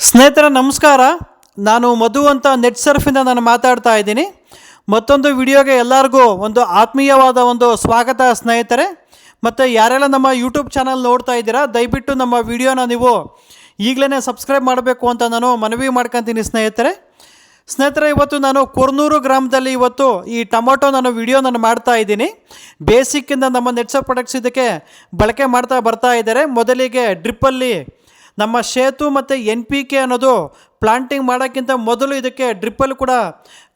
ಸ್ನೇಹಿತರ, ನಮಸ್ಕಾರ. ನಾನು ಮಧು ಅಂತ ನೆಟ್ ಸರ್ಫಿಂದ ನಾನು ಮಾತಾಡ್ತಾ ಇದ್ದೀನಿ. ಮತ್ತೊಂದು ವಿಡಿಯೋಗೆ ಎಲ್ಲರಿಗೂ ಒಂದು ಆತ್ಮೀಯವಾದ ಒಂದು ಸ್ವಾಗತ ಸ್ನೇಹಿತರೆ. ಮತ್ತು ಯಾರೆಲ್ಲ ನಮ್ಮ ಯೂಟ್ಯೂಬ್ ಚಾನಲ್ ನೋಡ್ತಾ ಇದ್ದೀರಾ, ದಯವಿಟ್ಟು ನಮ್ಮ ವಿಡಿಯೋನ ನೀವು ಈಗಲೇ ಸಬ್ಸ್ಕ್ರೈಬ್ ಮಾಡಬೇಕು ಅಂತ ನಾನು ಮನವಿ ಮಾಡ್ಕೊತೀನಿ ಸ್ನೇಹಿತರೆ. ಸ್ನೇಹಿತರೆ, ಇವತ್ತು ನಾನು ಕುರ್ನೂರು ಗ್ರಾಮದಲ್ಲಿ ಇವತ್ತು ಈ ಟೊಮೊಟೊ ನಾನು ವಿಡಿಯೋ ನಾನು ಮಾಡ್ತಾ ಇದ್ದೀನಿ. ಬೇಸಿಕ್ಕಿಂದ ನಮ್ಮ ನೆಟ್ಸರ್ ಪ್ರಾಡಕ್ಟ್ಸ್ ಇದಕ್ಕೆ ಬಳಕೆ ಮಾಡ್ತಾ ಬರ್ತಾ ಇದ್ದಾರೆ. ಮೊದಲಿಗೆ ಡ್ರಿಪ್ಪಲ್ಲಿ ನಮ್ಮ ಸೇತು ಮತ್ತು ಎನ್ ಪಿ ಕೆ ಅನ್ನೋದು ಪ್ಲಾಂಟಿಂಗ್ ಮಾಡೋಕ್ಕಿಂತ ಮೊದಲು ಇದಕ್ಕೆ ಡ್ರಿಪ್ಪಲ್ಲಿ ಕೂಡ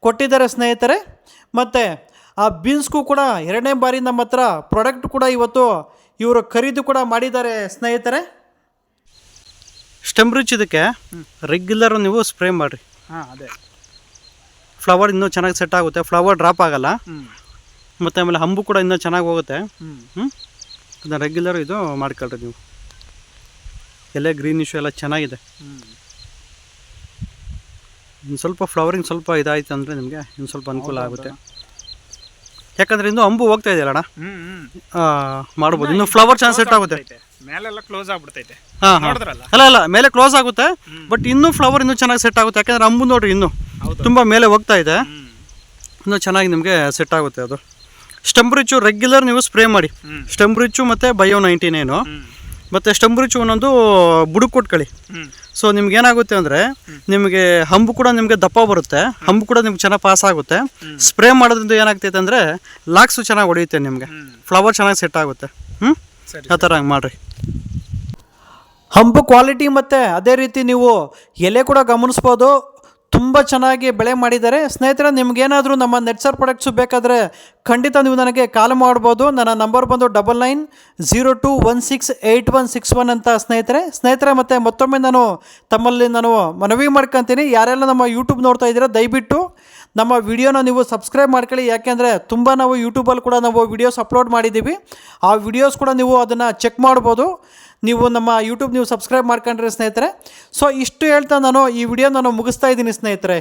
ಕೊಟ್ಟಿದ್ದಾರೆ ಸ್ನೇಹಿತರೆ. ಮತ್ತು ಆ ಬೀನ್ಸ್ಗೂ ಕೂಡ ಎರಡನೇ ಬಾರಿ ನಮ್ಮ ಹತ್ರ ಪ್ರಾಡಕ್ಟ್ ಕೂಡ ಇವತ್ತು ಇವರು ಖರೀದಿ ಕೂಡ ಮಾಡಿದ್ದಾರೆ ಸ್ನೇಹಿತರೆ. ಸ್ಟೆಮ್ ರಿಚ್ ಇದಕ್ಕೆ ರೆಗ್ಯುಲರ್ ನೀವು ಸ್ಪ್ರೇ ಮಾಡಿರಿ. ಹಾಂ ಅದೇ. ಫ್ಲವರ್ ಇನ್ನೂ ಚೆನ್ನಾಗಿ ಸೆಟ್ ಆಗುತ್ತೆ. ಫ್ಲವರ್ ಡ್ರಾಪ್ ಆಗಲ್ಲ. ಮತ್ತು ಆಮೇಲೆ ಹಂಬು ಕೂಡ ಇನ್ನೂ ಚೆನ್ನಾಗಿ ಹೋಗುತ್ತೆ. ಹ್ಞೂ ರೆಗ್ಯುಲರ್ ಇದು ಮಾಡ್ಕೊಳ್ರಿ ನೀವು. ಎಲೆ ಗ್ರೀನ್ ಇಶ್ಯೂ ಎಲ್ಲ ಚೆನ್ನಾಗಿದೆ. ಇನ್ನು ಸ್ವಲ್ಪ ಫ್ಲವರಿಂಗ್ ಸ್ವಲ್ಪ ಇದಾಯ್ತು ಅಂದರೆ ನಿಮಗೆ ಇನ್ನು ಸ್ವಲ್ಪ ಅನುಕೂಲ ಆಗುತ್ತೆ. ಯಾಕಂದ್ರೆ ಇನ್ನು ಅಂಬು ಹೋಗ್ತಾ ಇದೆಯಲ್ಲ ಅಣ್ಣ ಮಾಡ್ಬೋದು. ಇನ್ನು ಫ್ಲವರ್ ಚೆನ್ನಾಗಿ ಸೆಟ್ ಆಗುತ್ತೆ ಮೇಲೆಲ್ಲ ಕ್ಲೋಸ್ ಆಗ್ಬಿಡ್ತೈತೆ ಅಲ್ಲ ಅಲ್ಲ ಮೇಲೆ ಕ್ಲೋಸ್ ಆಗುತ್ತೆ ಬಟ್ ಇನ್ನೂ ಫ್ಲವರ್ ಇನ್ನೂ ಚೆನ್ನಾಗಿ ಸೆಟ್ ಆಗುತ್ತೆ. ಯಾಕಂದ್ರೆ ಅಂಬು ನೋಡ್ರಿ ಇನ್ನು. ತುಂಬ ಮೇಲೆ ಹೋಗ್ತಾ ಇದೆ. ಇನ್ನು ಚೆನ್ನಾಗಿ ನಿಮಗೆ ಸೆಟ್ ಆಗುತ್ತೆ ಅದು. ಸ್ಟೆಂಬ್ರಿಚ್ಚು ರೆಗ್ಯುಲರ್ ನೀವು ಸ್ಪ್ರೇ ಮಾಡಿ. ಸ್ಟೆಂಬ್ರಿಚ್ಚು ಮತ್ತೆ ಬಯೋ ನೈಂಟಿ ನೈನು ಮತ್ತು ಸ್ಟಂಬ್ರಿಚ್ ಒಂದೊಂದು ಬುಡಕ್ಕೆ ಕೊಟ್ಕೊಳ್ಳಿ ಹ್ಞೂ ಸೊ ನಿಮ್ಗೆ ಏನಾಗುತ್ತೆ ಅಂದರೆ ನಿಮಗೆ ಹಂಬು ಕೂಡ ನಿಮಗೆ ದಪ್ಪ ಬರುತ್ತೆ ಹಂಬು ಕೂಡ ನಿಮ್ಗೆ ಚೆನ್ನಾಗಿ ಪಾಸ್ ಆಗುತ್ತೆ. ಸ್ಪ್ರೇ ಮಾಡೋದ್ರಿಂದ ಏನಾಗ್ತೈತೆ ಅಂದರೆ ಲಾಕ್ಸು ಚೆನ್ನಾಗಿ ಹೊಡೆಯುತ್ತೆ ನಿಮಗೆ. ಫ್ಲವರ್ ಚೆನ್ನಾಗಿ ಸೆಟ್ ಆಗುತ್ತೆ. ಹ್ಞೂ ಸರಿ ಆ ಥರ ಹಂಗೆ ಮಾಡಿರಿ. ಹಂಪು ಕ್ವಾಲಿಟಿ ಮತ್ತು ಅದೇ ರೀತಿ ನೀವು ಎಲೆ ಕೂಡ ಗಮನಿಸ್ಬೋದು ತುಂಬ ಚೆನ್ನಾಗಿ ಬೆಳೆ ಮಾಡಿದ್ದಾರೆ. ಸ್ನೇಹಿತರೆ, ನಿಮಗೇನಾದರೂ ನಮ್ಮ ನೆಟ್ಸರ್ ಪ್ರಾಡಕ್ಟ್ಸು ಬೇಕಾದರೆ ಖಂಡಿತ ನೀವು ನನಗೆ ಕಾಲ್ ಮಾಡ್ಬೋದು. ನನ್ನ ನಂಬರ್ ಬಂದು double nine zero two one six eight one six one ಅಂತ ಸ್ನೇಹಿತರೆ. ಸ್ನೇಹಿತರೆ, ಮತ್ತು ಮತ್ತೊಮ್ಮೆ ನಾನು ತಮ್ಮಲ್ಲಿ ನಾನು ಮನವಿ ಮಾಡ್ಕೊತೀನಿ. ಯಾರೆಲ್ಲ ನಮ್ಮ ಯೂಟ್ಯೂಬ್ ನೋಡ್ತಾ ಇದ್ದೀರಾ, ದಯವಿಟ್ಟು ನಮ್ಮ ವಿಡಿಯೋನ ನೀವು ಸಬ್ಸ್ಕ್ರೈಬ್ ಮಾಡ್ಕೊಳ್ಳಿ. ಯಾಕೆಂದರೆ ತುಂಬ ನಾವು ಯೂಟ್ಯೂಬಲ್ಲಿ ಕೂಡ ನಾವು ವಿಡಿಯೋಸ್ ಅಪ್ಲೋಡ್ ಮಾಡಿದ್ದೀವಿ. ಆ ವಿಡಿಯೋಸ್ ಕೂಡ ನೀವು ಅದನ್ನು ಚೆಕ್ ಮಾಡ್ಬೋದು. ನೀವು ನಮ್ಮ ಯೂಟ್ಯೂಬ್ ನೀವು ಸಬ್ಸ್ಕ್ರೈಬ್ ಮಾಡ್ಕೊಂಡ್ರೆ ಸ್ನೇಹಿತರೆ. ಸೊ ಇಷ್ಟು ಹೇಳ್ತಾ ನಾನು ಈ ವಿಡಿಯೋ ನಾನು ಮುಗಿಸ್ತಾ ಇದ್ದೀನಿ ಸ್ನೇಹಿತರೆ.